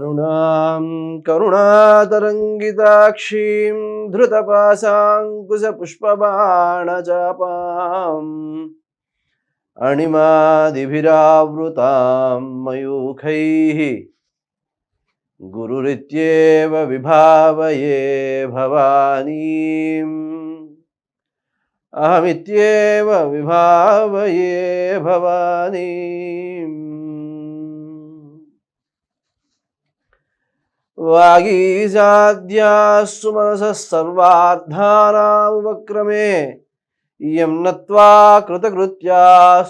కరుణాం కరుణాతరంగితాక్షీం ధృతపాశాంకుశపుష్పబాణజాపాం అణిమాదిభిరావృతాం మయూఖై గురురిత్యేవ విభావయే భవానీం అహమిత్యేవ విభావయే భవానీం వాగీజాద్యాస్సు మనసः సర్వార్థానాముపక్రమే ఇయం నత్వా కృతకృత్యా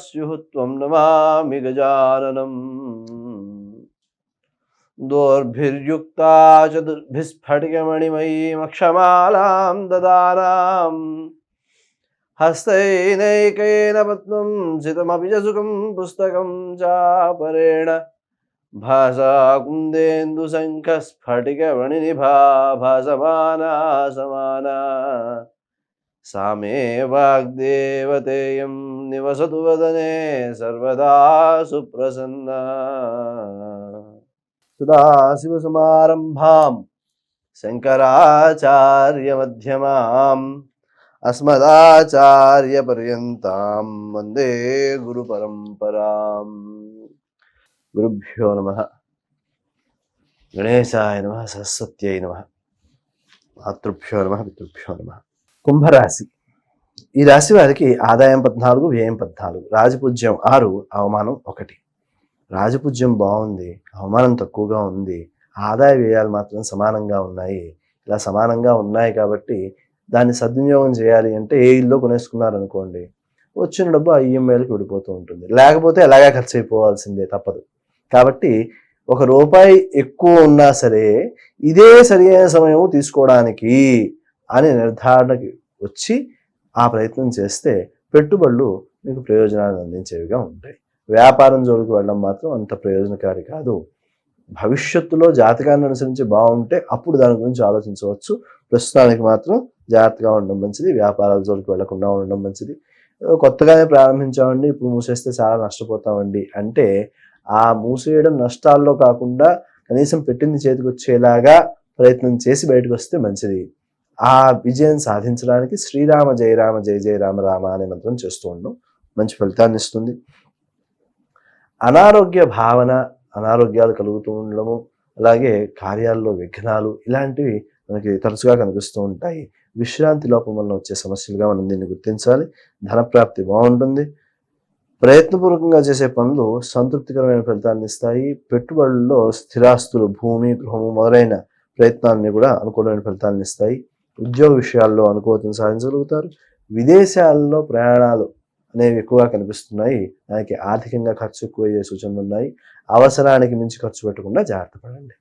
స్యుః త్వం నమామి గజాననం. దోర్భిర్యుక్తా చతుర్భిస్ఫటికమణిమయీమక్షమాలాం దదానాం హస్తైనైకేన పద్మం సితమపి చ సుఖం పుస్తకం చాపరేణ భాసాకుందేందు శంఖ స్ఫటిక వణినిభా భాసమానా సమానా సామే వాగ్దేవతేయం నివసతు వదనే సర్వదా సుప్రసన్నా సదాశివసమారంభాం శంకరాచార్యమధ్యమాం అస్మదాచార్యపర్యంతాం వందే గురుపరంపరాం గురుభ్యో నమ. గణేశాయ నమ సరస్వత్యై నమ. మాతృభ్యో నమ పితృభ్యో నమ. కుంభరాశి. ఈ రాశి వారికి ఆదాయం పద్నాలుగు వ్యయం పద్నాలుగు. రాజపూజ్యం ఆరు అవమానం ఒకటి. రాజపూజ్యం బాగుంది అవమానం తక్కువగా ఉంది. ఆదాయ వ్యయాలు మాత్రం సమానంగా ఉన్నాయి. ఇలా సమానంగా ఉన్నాయి కాబట్టి దాన్ని సద్వినియోగం చేయాలి అంటే ఏ ఇల్లు కొనేసుకున్నారనుకోండి వచ్చిన డబ్బు ఆ ఈఎంఐలకు విడిపోతూ ఉంటుంది. లేకపోతే ఎలాగా ఖర్చు అయిపోవాల్సిందే తప్పదు. కాబట్టి ఒక రూపాయి ఎక్కువ ఉన్నా సరే ఇదే సరైన సమయం తీసుకోవడానికి అని నిర్ధారణకి వచ్చి ఆ ప్రయత్నం చేస్తే పెట్టుబడులు మీకు ప్రయోజనాలు అందించేవిగా ఉంటాయి. వ్యాపారం జోలికి వెళ్ళడం మాత్రం అంత ప్రయోజనకారి కాదు. భవిష్యత్తులో జాతకాన్ని అనుసరించి బాగుంటే అప్పుడు దాని గురించి ఆలోచించవచ్చు. ప్రస్తుతానికి మాత్రం జాగ్రత్తగా ఉండడం మంచిది. వ్యాపారాల జోలికి వెళ్ళకుండా ఉండడం మంచిది. కొత్తగానే ప్రారంభించామండి. ఇప్పుడు మూసేస్తే చాలా నష్టపోతామండి అంటే ఆ మూసేయడం నష్టాల్లో కాకుండా కనీసం పెట్టింది చేతికి వచ్చేలాగా ప్రయత్నం చేసి బయటకు వస్తే మంచిది. ఆ విజయం సాధించడానికి శ్రీరామ జయరామ జయ జయ రామ రామ అనే మంత్రం చేస్తూ ఉండడం మంచి ఫలితాన్ని ఇస్తుంది. అనారోగ్య భావన అనారోగ్యాలు కలుగుతూ ఉండడము అలాగే కార్యాల్లో విఘ్నాలు ఇలాంటివి మనకి తరచుగా కనిపిస్తూ ఉంటాయి. విశ్రాంతి లోపం వల్ల వచ్చే సమస్యలుగా మనం దీన్ని గుర్తించాలి. ధనప్రాప్తి బాగుంటుంది. ప్రయత్నపూర్వకంగా చేసే పనులు సంతృప్తికరమైన ఫలితాన్ని ఇస్తాయి. పెట్టుబడుల్లో స్థిరాస్తులు భూమి గృహము మొదలైన ప్రయత్నాన్ని కూడా అనుకూలమైన ఫలితాలను ఇస్తాయి. ఉద్యోగ విషయాల్లో అనుకూలతను సాధించగలుగుతారు. విదేశాల్లో ప్రయాణాలు అనేవి ఎక్కువగా కనిపిస్తున్నాయి. దానికి ఆర్థికంగా ఖర్చు ఎక్కువ అయ్యే సూచనలు ఉన్నాయి. అవసరానికి మించి ఖర్చు పెట్టకుండా జాగ్రత్త పడండి.